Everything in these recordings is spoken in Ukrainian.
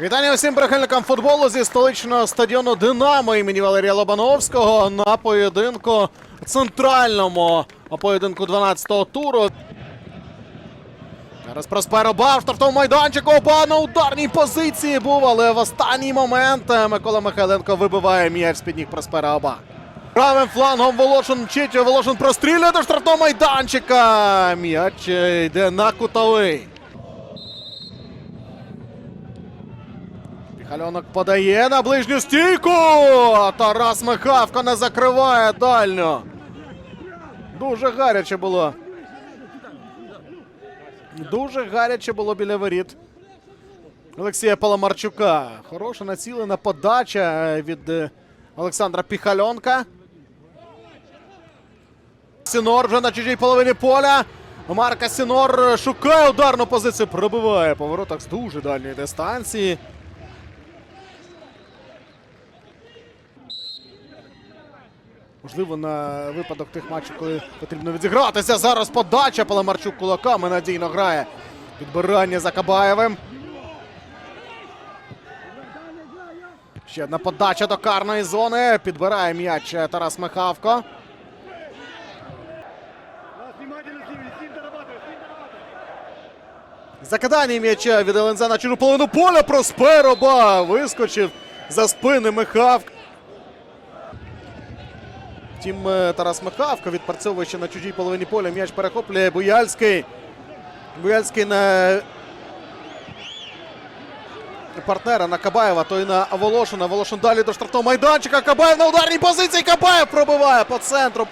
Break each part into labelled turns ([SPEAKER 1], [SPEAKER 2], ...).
[SPEAKER 1] Вітання усім прихильникам футболу зі столичного стадіону Динамо імені Валерія Лобановського на поєдинку центральному поєдинку 12-го туру. Зараз Просперо Бар в штрафному майданчику. Оба на ударній позиції був, але в останній момент Микола Михайленко вибиває м'яч з-під ніг Проспера Оба. Правим флангом Волошин вчить, Волошин прострілює до штрафного майданчика. М'яч йде на кутовий. Михальонок подає на ближню стійку. Тарас Михавко не закриває дальню. Дуже гаряче було. Дуже гаряче було біля воріт. Олексія Паламарчука. Хороша націлена подача від е, Олександра Піхальонка. Сінор вже на чужій половині поля. Марка Сінор шукає ударну позицію. Пробиває по воротах з дуже дальньої дистанції. Можливо, на випадок тих матчів, коли потрібно відігратися. Зараз подача Паламарчук кулаками надійно грає. Підбирання за Кабаєвим. Ще одна подача до карної зони. Підбирає м'яч Тарас Михавко. Закидання м'яча від ЛНЗ на чужу половину поля. Проспероба вискочив за спини Михавка. Втім, е, Тарас Михавко відпрацьовує ще на чужій половині поля. М'яч перехоплює Буяльський. Буяльський на партнера на Кабаєва, то й на Волошина. Волошин далі до штрафного майданчика. Кабаєв на ударній позиції. Кабаєв пробиває по центру.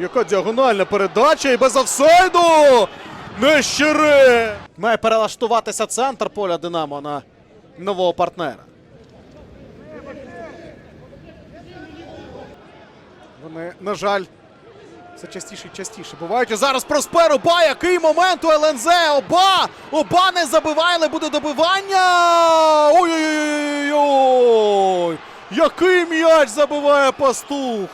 [SPEAKER 1] Яка діагональна передача і без офсайду! Нещири! Має перелаштуватися центр поля Динамо на нового партнера. Вони, на жаль, все частіше і частіше бувають. І зараз Проспер Оба, який момент у ЛНЗ! Оба! Оба не забиває, але буде добивання! Ой-ой-ой! Який м'яч забиває пастух!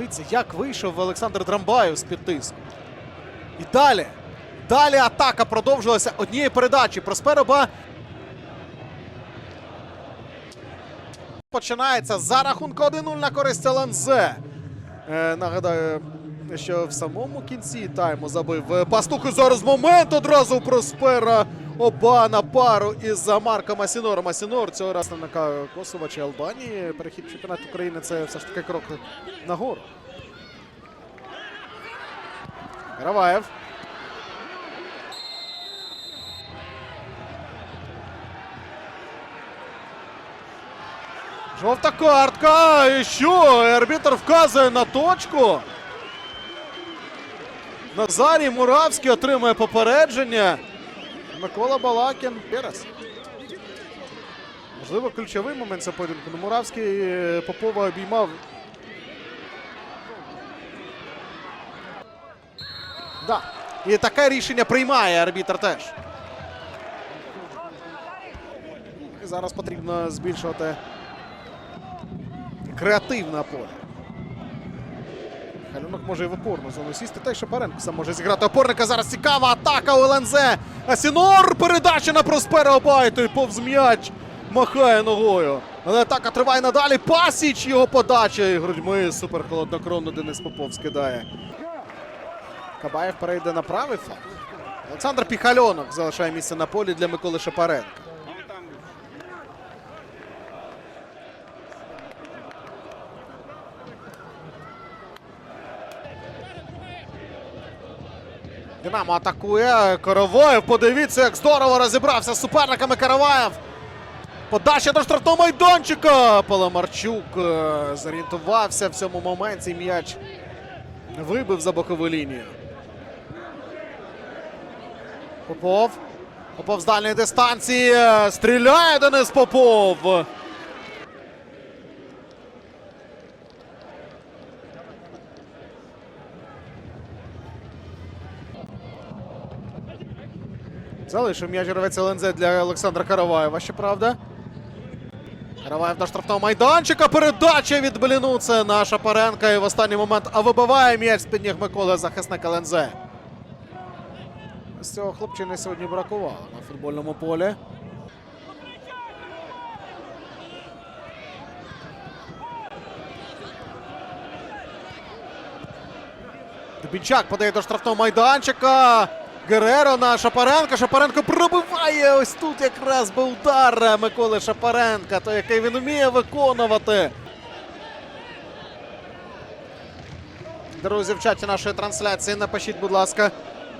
[SPEAKER 1] Дивіться, як вийшов Олександр Драмбаєв з під тиску. І далі. Далі атака продовжилася однієї передачі. Проспероба. Починається за рахунку 1-0 на користь ЛНЗ. Е, нагадаю, що в самому кінці тайму забив е, Пастух. Зараз момент одразу Проспера. Оба на пару із Марком Асінором. Асінор цього разу на Косова чи Албанії. Перехід в чемпіонат України це все ж таки крок нагору. Караваєв. Жовта картка. І що? Арбітр вказує на точку. Назарій Муравський отримує попередження. Микола Балакін. Раз. Можливо, ключовий момент цього поєдинку. Ну, Муравський е, Попова обіймав. Да. І таке рішення приймає арбітр теж. Зараз потрібно збільшувати креативне поле. Халюнок може і в опорну зону сісти. Та й Шапаренко сам може зіграти опорника. Зараз цікава атака у ЛНЗ. Асінор передача на Проспера Обайту. І повз м'яч махає ногою. Але атака триває надалі. Пасіч його подача. І грудьми супер холоднокровно Денис Попов скидає. Кабаєв перейде на правий фланг. Олександр Піхальонок залишає місце на полі для Миколи Шапаренка. Динамо атакує. Караваєв. Подивіться, як здорово розібрався з суперниками Караваєв. Подача до штрафного майданчика. Паламарчук е, зорієнтувався в цьому моменті. М'яч вибив за бокову лінію. Попов. Попов з дальньої дистанції. Стріляє Денис Попов. Залишив м'яч гравець ЛНЗ для Олександра Караваєва, щоправда. Караваєв до штрафного майданчика. Передача від Бліну. Це на Шапаренка. І в останній момент а вибиває м'яч з-під ніг Миколи захисник ЛНЗ. З цього хлопчини сьогодні бракувало на футбольному полі. Дубінчак подає до штрафного майданчика. Гереро на Шапаренка. Шапаренко пробиває. Ось тут якраз би удар Миколи Шапаренка, той, який він вміє виконувати. Друзі, в чаті нашої трансляції напишіть, будь ласка,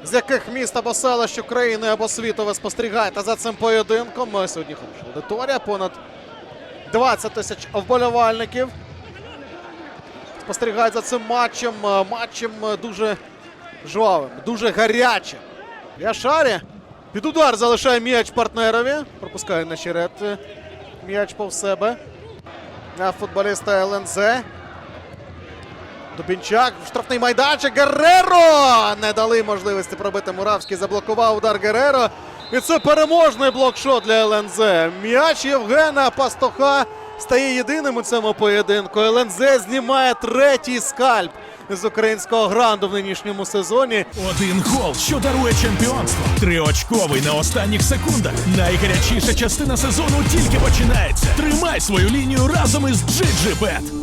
[SPEAKER 1] з яких міст або селищ України або світу ви спостерігаєте за цим поєдинком. Ми сьогодні хороша аудиторія, понад 20 тисяч вболівальників. Спостерігають за цим матчем. Е, Матчем е, дуже жвавим, дуже гарячим. Яшарі під удар залишає м'яч партнерові. Пропускає на черед е, м'яч повз себе. На футболіста ЛНЗ. Дубінчак штрафний майданчик. Герреро! Не дали можливості пробити Муравський. Заблокував удар Герреро. І це переможний блокшот для ЛНЗ. М'яч Євгена Пастуха стає єдиним у цьому поєдинку. ЛНЗ знімає третій скальп з українського гранду в нинішньому сезоні.
[SPEAKER 2] Один гол, що дарує чемпіонство. Триочковий на останніх секундах. Найгарячіша частина сезону тільки починається. Тримай свою лінію разом із GGBet.